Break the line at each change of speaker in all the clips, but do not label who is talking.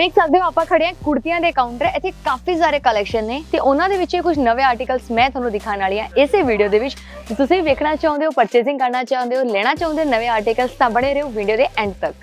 ਦੇਖ ਸਕਦੇ ਹੋ, ਆਪਾਂ ਖੜੇ ਹਾਂ ਕੁੜਤੀਆਂ ਦੇ ਕਾਊਂਟਰ ਇੱਥੇ ਕਾਫੀ ਸਾਰੇ ਕਲੈਕਸ਼ਨ ਨੇ ਤੇ ਉਹਨਾਂ ਦੇ ਵਿੱਚ ਕੁਝ ਨਵੇਂ ਆਰਟੀਕਲਸ ਮੈਂ ਤੁਹਾਨੂੰ ਦਿਖਾਉਣ ਵਾਲੀ ਹਾਂ ਇਸੇ ਵੀਡੀਓ ਦੇ ਵਿੱਚ। ਤੁਸੀਂ ਵੇਖਣਾ ਚਾਹੁੰਦੇ ਹੋ ਪਰਚੇਸਿੰਗ ਕਰਨਾ ਚਾਹੁੰਦੇ ਹੋ, ਲੈਣਾ ਚਾਹੁੰਦੇ ਹੋ ਨਵੇਂ ਆਰਟੀਕਲਸ ਤਾਂ ਬਣੇ ਰਹੋ ਵੀਡੀਓ ਦੇ ਐਂਡ ਤੱਕ।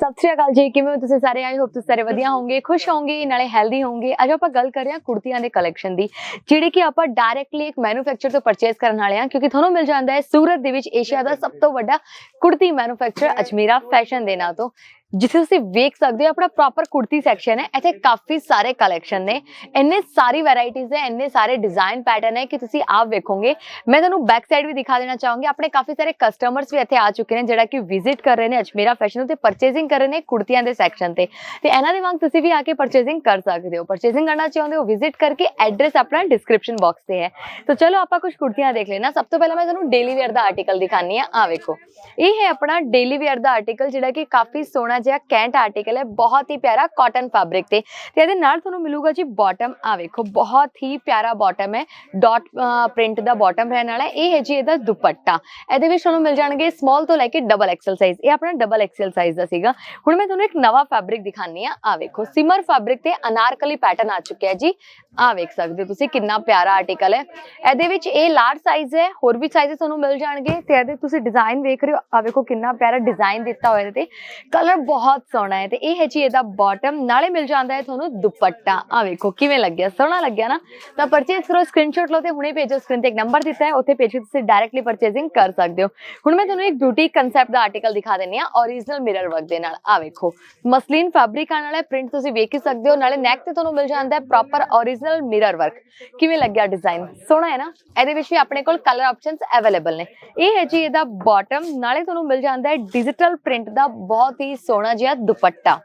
ਸਤਿ ਸ਼੍ਰੀ ਅਕਾਲ ਜੀ, ਕਿਵੇਂ ਹੋ ਤੁਸੀਂ ਸਾਰੇ? ਆਈ ਹੋਪ ਤੁਸੀਂ ਸਾਰੇ ਵਧੀਆ ਹੋਵੋਗੇ, ਖੁਸ਼ ਹੋਵੋਗੇ, ਨਾਲੇ ਹੈਲਦੀ ਹੋਵੋਗੇ। ਅੱਜ ਆਪਾਂ ਗੱਲ ਕਰ ਰਹੇ ਹਾਂ ਕੁੜਤੀਆਂ ਦੇ ਕਲੈਕਸ਼ਨ ਦੀ, ਜਿਹੜੀ ਕਿ ਆਪਾਂ ਡਾਇਰੈਕਟਲੀ ਇੱਕ ਮੈਨੂਫੈਕਚਰ ਤੋਂ ਪਰਚੇਸ ਕਰਨ ਵਾਲੇ ਹਾਂ, ਕਿਉਂਕਿ ਤੁਹਾਨੂੰ ਮਿਲ ਜਾਂਦਾ ਹੈ ਸੂਰਤ ਦੇ ਵਿੱਚ ਏਸ਼ੀਆ ਦਾ ਸਭ ਤੋਂ ਵੱਡਾ ਕੁੜਤੀ ਮੈਨੂਫੈਕਚਰ ਅਜਮੀਰਾ ਫੈਸ਼ਨ ਦੇ ਨਾਂ ਤੋਂ। ਜਿੱਥੇ ਤੁਸੀਂ ਵੇਖ ਸਕਦੇ ਹੋ ਆਪਣਾ ਪ੍ਰੋਪਰ ਕੁੜਤੀ ਸੈਕਸ਼ਨ ਹੈ। ਇੱਥੇ ਕਾਫੀ ਸਾਰੇ ਕਲੈਕਸ਼ਨ ਨੇ। ਇੰਨੇ ਸਾਰੀ ਵੈਰਾਈਟੀਆਂ ਹੈ, ਇੰਨੇ ਸਾਰੇ ਡਿਜ਼ਾਈਨ ਪੈਟਰਨ ਹੈ ਕਿ ਤੁਸੀਂ ਆਪ ਵੇਖੋਗੇ। ਮੈਂ ਤੁਹਾਨੂੰ ਬੈਕ ਸਾਈਡ ਵੀ ਦਿਖਾ ਦੇਣਾ ਚਾਹੂੰਗੀ। ਆਪਣੇ ਕਾਫੀ ਸਾਰੇ ਕਸਟਮਰਸ ਵੀ ਇੱਥੇ ਆ ਚੁੱਕੇ ਨੇ, ਜਿਹੜਾ ਕਿ ਵਿਜ਼ਿਟ ਕਰ ਰਹੇ ਨੇ, ਅਜਮੇਰਾ ਫੈਸ਼ਨ ਤੇ ਪਰਚੇਸਿੰਗ ਕਰ ਰਹੇ ਨੇ ਕੁੜਤੀਆਂ ਦੇ ਸੈਕਸ਼ਨ ਤੇ। ਤੇ ਇਹਨਾਂ ਦੇ ਵਾਂਗ ਤੁਸੀਂ ਵੀ ਆ ਕੇ ਪਰਚੇਸਿੰਗ ਕਰ ਸਕਦੇ ਹੋ। ਪਰਚੇਸਿੰਗ ਕਰਨਾ ਚਾਹੁੰਦੇ ਹੋ ਵਿਜ਼ਿਟ ਕਰਕੇ ਐਡਰੈਸ ਆਪਣਾ ਡਿਸਕ੍ਰਿਪਸ਼ਨ ਬਾਕਸ ਤੇ ਹੈ। ਤਾਂ ਚਲੋ ਆਪਾਂ ਕੁਝ ਕੁੜਤੀਆਂ ਦੇਖ ਲੈਣਾ ਸਭ ਤੋਂ ਪਹਿਲਾਂ ਮੈਂ ਤੁਹਾਨੂੰ ਡੇਲੀ ਵੇਅਰ ਦਾ ਆਰਟੀਕਲ ਦਿਖਾਨੀ ਆ ਆ ਵੇਖੋ। ਇਹ ਹੈ ਆਪਣਾ ਡੇਲੀ ਵੇਅਰ ਦਾ ਆਰਟੀਕਲ ਜਿਹੜਾ ਕਿ ਕਾਫੀ ਸੋਹਣਾ ਜਿਹਾ ਕੈਂਟ ਆਰਟੀਕਲ ਹੈ, ਬਹੁਤ ਹੀ ਪਿਆਰਾ ਕਾਟਨ ਫੈਬਰਿਕ ਤੇ। ਤੇ ਇਹਦੇ ਨਾਲ ਤੁਹਾਨੂੰ ਮਿਲੂਗਾ ਜੀ ਬਾਟਮ ਆ ਵੇਖੋ, ਬਹੁਤ ਹੀ ਪਿਆਰਾ ਬਾਟਮ ਹੈ। ਡਾਟ ਪ੍ਰਿੰਟ ਦਾ ਬਾਟਮ ਰਹਿਣ ਵਾਲਾ ਇਹ ਹੈ ਜੀ ਇਹਦਾ ਦੁਪੱਟਾ। ਇਹਦੇ ਵਿੱਚ ਤੁਹਾਨੂੰ ਮਿਲ ਜਾਣਗੇ ਸਮਾਲ ਤੋਂ ਲੈ ਕੇ ਡਬਲ ਐਕਸਲ ਸਾਈਜ਼ ਇਹ ਆਪਣਾ ਡਬਲ ਐਕਸਲ ਸਾਈਜ਼ ਦਾ ਸੀਗਾ। ਹੁਣ ਮੈਂ ਤੁਹਾਨੂੰ ਇੱਕ ਨਵਾਂ ਫੈਬਰਿਕ ਦਿਖਾਨੀ ਆ ਆ ਵੇਖੋ ਸਿਮਰ ਫੈਬਰਿਕ ਤੇ ਅਨਾਰਕਲੀ ਪੈਟਰਨ ਆ ਚੁੱਕਿਆ ਜੀ। ਆ ਵੇਖ ਸਕਦੇ ਹੋ ਤੁਸੀਂ ਕਿੰਨਾ ਪਿਆਰਾ ਆਰਟੀਕਲ ਹੈ। ਇਹਦੇ ਵਿੱਚ ਇਹ ਲਾਰਜ ਸਾਈਜ਼ ਹੈ, ਹੋਰ ਵੀ ਸਾਈਜ਼ ਤੁਹਾਨੂੰ ਮਿਲ ਜਾਣਗੇ। ਤੇ ਇਹਦੇ ਤੁਸੀਂ ਡਿਜ਼ਾਈਨ ਵੇਖ ਰਹੇ ਹੋ। ਆ ਵੇਖੋ ਕਿੰਨਾ ਪਿਆਰਾ ਡਿਜ਼ਾਈਨ ਦਿੱਤਾ ਹੋਇਆ ਇਹਦੇ ਤੇ। ਕਲਰ ਬਹੁਤ ਸੋਹਣਾ ਹੈ ਤੇ ਇਹ ਹੈ ਜੀ ਇਹਦਾ ਬਾਟਮ ਨਾਲੇ ਮਿਲ ਜਾਂਦਾ ਹੈ ਤੁਹਾਨੂੰ ਦੁਪੱਟਾ। ਆ ਵੇਖੋ, ਕਿਵੇਂ ਲੱਗਿਆ? ਸੋਹਣਾ ਲੱਗਿਆ ਨਾ? ਤਾਂ ਪਰਚੇਸ ਕਰੋ ਸਕਰੀਨਸ਼ਾਟ ਲਓ ਤੇ ਹੁਣੇ ਭੇਜੋ। ਸਕਰੀਨ ਤੇ ਇੱਕ ਨੰਬਰ ਦਿੱਤਾ ਹੈ, ਉੱਥੇ ਭੇਜ ਕੇ ਤੁਸੀਂ ਡਾਇਰੈਕਟਲੀ ਪਰਚੇਸਿੰਗ ਕਰ ਸਕਦੇ ਹੋ। ਹੁਣ ਮੈਂ ਤੁਹਾਨੂੰ ਇੱਕ ਬਿਊਟੀ ਕਨਸੈਪਟ ਦਾ ਆਰਟੀਕਲ ਦਿਖਾ ਦਿੰਨੀ ਆ origignal ਮਿਰਰ ਵਰਕ ਦੇ ਨਾਲ। ਆ ਵੇਖੋ, ਮਸਲੀਨ ਫੈਬਰਿਕ ਆਣ ਵਾਲਾ ਪ੍ਰਿੰਟ ਤੁਸੀਂ ਵੇਖ ਹੀ ਸਕਦੇ ਹੋ। ਨਾਲੇ ਨੈਕ ਤੇ ਤੁਹਾਨੂੰ ਮਿਲ ਜਾਂਦਾ ਹੈ ਪ੍ਰੋਪਰ origignal ਮਿਰਰ ਵਰਕ ਕਿਵੇਂ ਲੱਗਿਆ ਡਿਜ਼ਾਈਨ ਸੋਹਣਾ ਹੈ ਨਾ? ਇਹਦੇ ਵਿੱਚ ਵੀ ਆਪਣੇ ਕੋਲ ਕਲਰ ਆਪਸ਼ਨਸ ਅਵੇਲੇਬਲ ਨੇ। ਇਹ ਹੈ ਜੀ ਇਹਦਾ ਬਾਟਮ ਨਾਲੇ ਤੁਹਾਨੂੰ ਮਿਲ ਜਾਂਦਾ ਹੈ ਡਿਜੀਟਲ ਪ੍ਰਿੰਟ ਦਾ ਬਹੁਤ ਹੀ ਸੋਹਣਾ ਜਿਹਾ ਦੁਪੱਟਾ।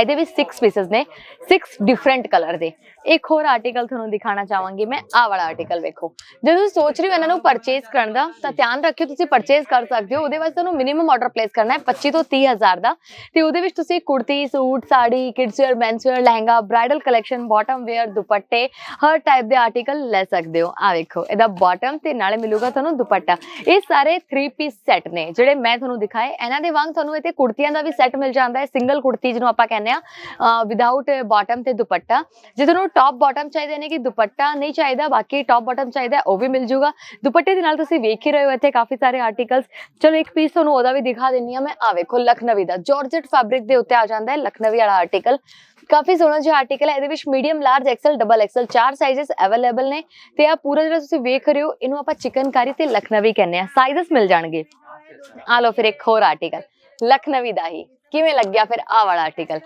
ਇਹਦੇ ਵਿੱਚ 6 ਪੀਸਸ ਨੇ 6 ਡਿਫਰੈਂਟ ਕਲਰ ਦੇ। ਇੱਕ ਹੋਰ ਆਰਟੀਕਲ ਤੁਹਾਨੂੰ ਦਿਖਾਣਾ ਚਾਹਾਂਗੀ ਮੈਂ, ਆਹ ਵਾਲਾ ਆਰਟੀਕਲ ਵੇਖੋ। ਜੇ ਤੁਸੀਂ ਸੋਚ ਰਹੇ ਹੋ ਇਹਨਾਂ ਨੂੰ ਪਰਚੇਸ ਕਰਨ ਦਾ, ਤਾਂ ਧਿਆਨ ਰੱਖਿਓ ਤੁਸੀਂ ਪਰਚੇਸ ਕਰ ਸਕਦੇ ਹੋ, ਉਹਦੇ ਵਾਸਤੇ ਤੁਹਾਨੂੰ ਮਿਨੀਮਮ ਆਰਡਰ ਪਲੇਸ ਕਰਨਾ ਹੈ 25 ਤੋਂ 30 ਹਜ਼ਾਰ ਦਾ। ਤੇ ਉਹਦੇ ਵਿੱਚ ਤੁਸੀਂ kurti, suit, sari kids wear men's wear lehenga bridal collection bottom wear ਦੁਪੱਟੇ, ਹਰ ਟਾਈਪ ਦੇ ਆਰਟੀਕਲ ਲੈ ਸਕਦੇ ਹੋ। ਆ ਵੇਖੋ, ਇਹਦਾ ਬਾਟਮ ਤੇ ਨਾਲੇ ਮਿਲੂਗਾ ਤੁਹਾਨੂੰ ਦੁਪੱਟਾ। ਇਹ ਸਾਰੇ 3 ਪੀਸ ਸੈੱਟ ਨੇ, ਜਿਹੜੇ ਮੈਂ ਤੁਹਾਨੂੰ ਦਿਖਾਏ, ਇਹਨਾਂ ਦੇ ਵਾਂਗ ਤੁਹਾਨੂੰ ਇੱਥੇ ਕੁੜਤੀਆਂ ਦਾ ਵੀ ਸੈੱਟ ਮਿਲ ਜਾਂਦਾ ਹੈ ਸਿੰਗਲ ਕੁੜਤੀ ਜਿਹਨੂੰ ਆਪਾਂ ਕਹਿੰਦੇ ਆ ਵਿਦਆਊਟ ਬਾਟਮ ਤੇ ਦੁਪੱਟਾ ਜੇ ਤੁਹਾਨੂੰ ਟੌਪ ਬਾਟਮ ਚਾਹੀਦੇ ਨੇ ਕਿ ਦੁਪੱਟਾ ਨਹੀਂ ਚਾਹੀਦਾ ਬਾਕੀ ਟੌਪ ਬਾਟਮ ਚਾਹੀਦਾ ਉਹ ਵੀ ਮਿਲ ਜੂਗਾ ਦੁਪੱਟੇ ਦੇ ਨਾਲ ਤੁਸੀਂ ਵੇਖ ਹੀ ਰਹੇ ਹੋ ਇੱਥੇ ਕਾਫੀ ਸਾਰੇ ਆਰਟੀਕਲਸ ਚਲੋ ਇੱਕ ਪੀਸ ਤੁਹਾਨੂੰ ਉਹਦਾ ਵੀ ਦਿਖਾ ਦਿੰਨੀ ਆ ਮੈਂ ਆ ਵੇਖੋ ਲਖਨਵੀ ਦਾ ਜਾਰਜਟ ਫੈਬਰਿਕ ਦੇ ਉੱਤੇ ਆ ਜਾਂਦਾ ਹੈ ਲਖਨਵੀ ਵਾਲਾ ਆਰਟੀਕਲ ਕਾਫੀ ਸੋਹਣਾ ਜਿਹਾ ਆਰਟੀਕਲ ਹੈ ਇਹਦੇ ਵਿੱਚ medium large XL double XL ਚਾਰ ਸਾਈਜ਼ਸ ਅਵੇਲੇਬਲ ਨੇ ਤੇ ਆ ਪੂਰਾ ਜਿਹੜਾ ਤੁਸੀਂ ਵੇਖ ਰਹੇ ਹੋ ਇਹਨੂੰ ਆਪਾਂ ਚਿਕਨਕਾਰੀ ਤੇ ਲਖਨਵੀ ਕਹਿੰਦੇ ਆ ਸਾਈਜ਼ਸ ਮਿਲ ਜਾਣਗੇ ਆ ਲਓ ਫਿਰ ਇੱਕ ਹੋਰ ਆਰਟੀਕਲ ਲਖਨਵੀ ਦਾ ਹੀ ਕਿਵੇਂ ਲੱਗਿਆ ਫਿਰ ਆ ਵਾਲਾ ਆਰਟੀਕਲ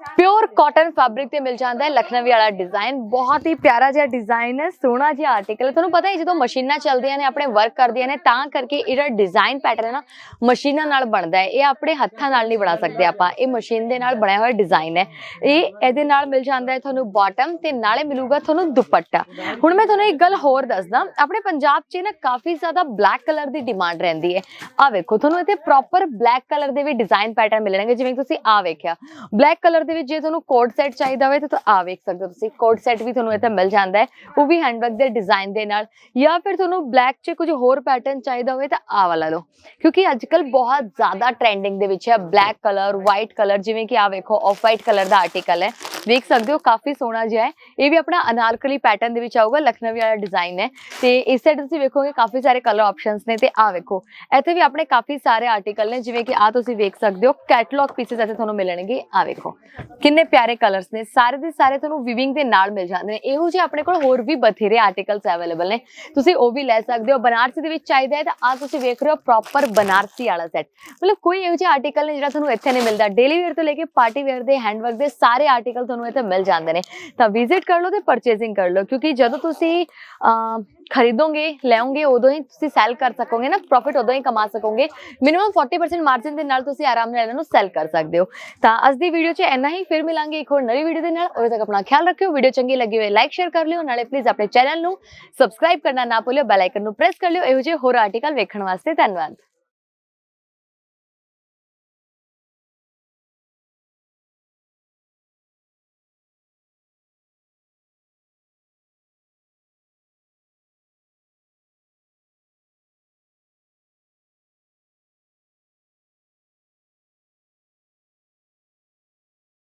ਪਿਓਰ ਕਾਟਨ ਫੈਬਰਿਕ ਤੇ ਮਿਲ ਜਾਂਦਾ ਹੈ, ਲਖਨਵੀ ਵਾਲਾ ਡਿਜ਼ਾਈਨ ਬਹੁਤ ਹੀ ਪਿਆਰਾ ਜਿਹਾ ਡਿਜ਼ਾਈਨ ਹੈ, ਸੋਹਣਾ ਜਿਹਾ ਆਰਟੀਕਲ ਹੈ। ਤੁਹਾਨੂੰ ਪਤਾ ਹੈ, ਜਦੋਂ ਮਸ਼ੀਨਾਂ ਚੱਲਦੀਆਂ ਨੇ, ਆਪਣੇ ਵਰਕ ਕਰਦੀਆਂ ਨੇ, ਤਾਂ ਕਰਕੇ ਇਹਦਾ ਡਿਜ਼ਾਈਨ ਪੈਟਰਨ ਨਾ, ਮਸ਼ੀਨਾਂ ਨਾਲ ਬਣਦਾ ਹੈ। ਇਹ ਆਪਣੇ ਹੱਥਾਂ ਨਾਲ ਨਹੀਂ ਬਣਾ ਸਕਦੇ ਆਪਾਂ। ਇਹ ਮਸ਼ੀਨ ਦੇ ਨਾਲ ਬਣਿਆ ਹੋਇਆ ਡਿਜ਼ਾਈਨ ਹੈ। ਇਹ ਇਹਦੇ ਨਾਲ ਮਿਲ ਜਾਂਦਾ ਹੈ ਤੁਹਾਨੂੰ ਬਾਟਮ ਤੇ ਨਾਲੇ ਮਿਲੂਗਾ ਤੁਹਾਨੂੰ ਦੁਪੱਟਾ। ਹੁਣ ਮੈਂ ਤੁਹਾਨੂੰ ਇੱਕ ਗੱਲ ਹੋਰ ਦੱਸਦਾ। ਆਪਣੇ ਪੰਜਾਬ 'ਚ ਨਾ ਕਾਫੀ ਜ਼ਿਆਦਾ ਬਲੈਕ ਕਲਰ ਦੀ ਡਿਮਾਂਡ ਰਹਿੰਦੀ ਹੈ। ਆ ਵੇਖੋ, ਤੁਹਾਨੂੰ ਇੱਥੇ ਪ੍ਰੋਪਰ ਬਲੈਕ ਕਲਰ ਦੇ ਵੀ ਡਿਜ਼ਾਈਨ ਪੈਟਰਨ ਮਿਲਣਗੇ। ਜਿਵੇਂ ਕਿ ਤੁਸੀਂ ਆ ਵੇਖਿਆ। ਬਲੈਕ ਕਲਰ ਦੇ ਵਿੱਚ ਜੇ ਤੁਹਾਨੂੰ ਕੋਡ ਸੈੱਟ ਚਾਹੀਦਾ ਹੋਵੇ ਤਾਂ ਆ ਵੇਖ ਸਕਦੇ ਹੋ ਤੁਸੀਂ। ਕੋਟ ਸੈਟ ਵੀ ਤੁਹਾਨੂੰ ਇੱਥੇ ਮਿਲ ਜਾਂਦਾ ਹੈ। ਉਹ ਵੀ ਹੈਂਡਵਰਕ ਦੇ ਡਿਜ਼ਾਈਨ ਦੇ ਨਾਲ। ਜਾਂ ਫਿਰ ਤੁਹਾਨੂੰ ਬਲੈਕ 'ਚ ਕੁਝ ਹੋਰ ਪੈਟਰਨ ਚਾਹੀਦਾ ਹੋਵੇ ਤਾਂ ਆ ਵਾਲਾ ਲਓ। ਕਿਉਂਕਿ ਅੱਜਕੱਲ ਬਹੁਤ ਜ਼ਿਆਦਾ ਟ੍ਰੈਂਡਿੰਗ ਦੇ ਵਿੱਚ ਹੈ। ਬਲੈਕ ਕਲਰ ਵਾਈਟ ਕਲਰ ਜਿਵੇਂ ਕਿ ਆ ਵੇਖੋ ਆਫ ਵਾਈਟ ਕਲਰ ਦਾ ਆਰਟੀਕਲ ਹੈ। ਵੇਖ ਸਕਦੇ ਹੋ, ਕਾਫੀ ਸੋਹਣਾ ਜਿਹਾ ਹੈ। ਇਹ ਵੀ ਆਪਣਾ ਅਨਾਰਕਲੀ ਪੈਟਰਨ ਦੇ ਵਿੱਚ ਆਊਗਾ, ਲਖਨਵੀ ਵਾਲਾ ਡਿਜ਼ਾਈਨ ਹੈ। ਤੇ ਇਸ ਸਾਈਡ ਤੁਸੀਂ ਵੇਖੋਗੇ ਕਾਫੀ ਸਾਰੇ ਕਲਰ ਆਪਸ਼ਨਸ ਨੇ ਤੇ ਆ ਵੇਖੋ। ਇੱਥੇ ਵੀ ਆਪਣੇ ਕਾਫੀ ਸਾਰੇ ਆਰਟੀਕਲ ਨੇ ਜਿਵੇਂ ਕਿ ਆ ਤੁਸੀਂ ਵੇਖ ਸਕਦੇ ਹੋ। ਕੈਟਲੌਗ ਪੀਸਸ ਇੱਥੇ ਤੁਹਾਨੂੰ ਮਿਲਣਗੇ। ਆ ਵੇਖੋ। ਕਿੰਨੇ ਪਿਆਰੇ ਕਲਰਸ ਨੇ, ਸਾਰੇ ਦੇ ਸਾਰੇ ਤੁਹਾਨੂੰ ਵਿਵਿੰਗ ਦੇ ਨਾਲ ਮਿਲ ਜਾਂਦੇ ਨੇ। ਇਹੋ ਜਿਹੇ ਆਪਣੇ ਕੋਲ ਹੋਰ ਵੀ ਬਥੇਰੇ ਆਰਟੀਕਲਸ ਅਵੇਲੇਬਲ ਨੇ। ਤੁਸੀਂ ਉਹ ਵੀ ਲੈ ਸਕਦੇ ਹੋ। ਬਨਾਰਸੀ ਦੇ ਵਿੱਚ ਚਾਹੀਦਾ ਹੈ ਤਾਂ ਆ ਤੁਸੀਂ ਵੇਖ ਰਹੇ ਹੋ ਪ੍ਰੋਪਰ ਬਨਾਰਸੀ ਵਾਲਾ ਸੈੱਟ ਮਤਲਬ ਕੋਈ ਇਹੋ ਜਿਹਾ ਆਰਟੀਕਲ ਨੇ ਜਿਹੜਾ ਤੁਹਾਨੂੰ ਇੱਥੇ ਨਹੀਂ ਮਿਲਦਾ। ਡੇਲੀ ਵੇਅਰ ਤੋਂ ਲੈ ਕੇ ਪਾਰਟੀ ਵੇਅਰ ਦੇ ਹੈਂਡਵਰਕ ਦੇ ਸਾਰੇ ਆਰਟੀਕਲ ਤੁਹਾਨੂੰ ਇੱਥੇ ਮਿਲ ਜਾਂਦੇ ਨੇ। ਤਾਂ ਵਿਜ਼ਿਟ ਕਰ ਲਓ ਤੇ ਪਰਚੇਸਿੰਗ ਕਰ ਲਓ। ਕਿਉਂਕਿ ਜਦੋਂ ਤੁਸੀਂ ਖਰੀਦੋਗੇ ਲੈਓਗੇ ਉਦੋਂ ਹੀ ਤੁਸੀਂ ਸੈਲ ਕਰ ਸਕੋਗੇ ਨਾ ਪ੍ਰੋਫਿਟ ਉਦੋਂ ਹੀ ਕਮਾ ਸਕੋਗੇ। ਮਿਨੀਮਮ 40% ਮਾਰਜਨ ਦੇ ਨਾਲ ਤੁਸੀਂ ਆਰਾਮ ਨਾਲ ਇਹਨਾਂ ਨੂੰ ਸੈਲ ਕਰ ਸਕਦੇ ਹੋ। ਤਾਂ ਅੱਜ ਦੀ ਵੀਡੀਓ 'ਚ ਇੰਨਾ ਹੀ, ਫਿਰ ਮਿਲਾਂਗੇ ਇੱਕ ਹੋਰ ਨਵੀਂ ਵੀਡੀਓ ਦੇ ਨਾਲ। ਉਦੋਂ ਤੱਕ ਆਪਣਾ ਖਿਆਲ ਰੱਖਿਓ ਵੀਡੀਓ ਚੰਗੀ ਲੱਗੀ ਹੋਵੇ ਲਾਈਕ ਸ਼ੇਅਰ ਕਰ ਲਿਓ। ਨਾਲੇ ਪਲੀਜ਼ ਆਪਣੇ ਚੈਨਲ ਨੂੰ ਸਬਸਕ੍ਰਾਈਬ ਕਰਨਾ ਨਾ ਭੁੱਲਿਓ ਬੈਲ ਆਈਕਨ ਨੂੰ ਪ੍ਰੈਸ ਕਰ ਲਿਓ। ਇਹੋ ਜਿਹੇ ਹੋਰ ਆਰਟੀਕਲ ਵੇਖਣ ਵਾਸਤੇ ਧੰਨਵਾਦ।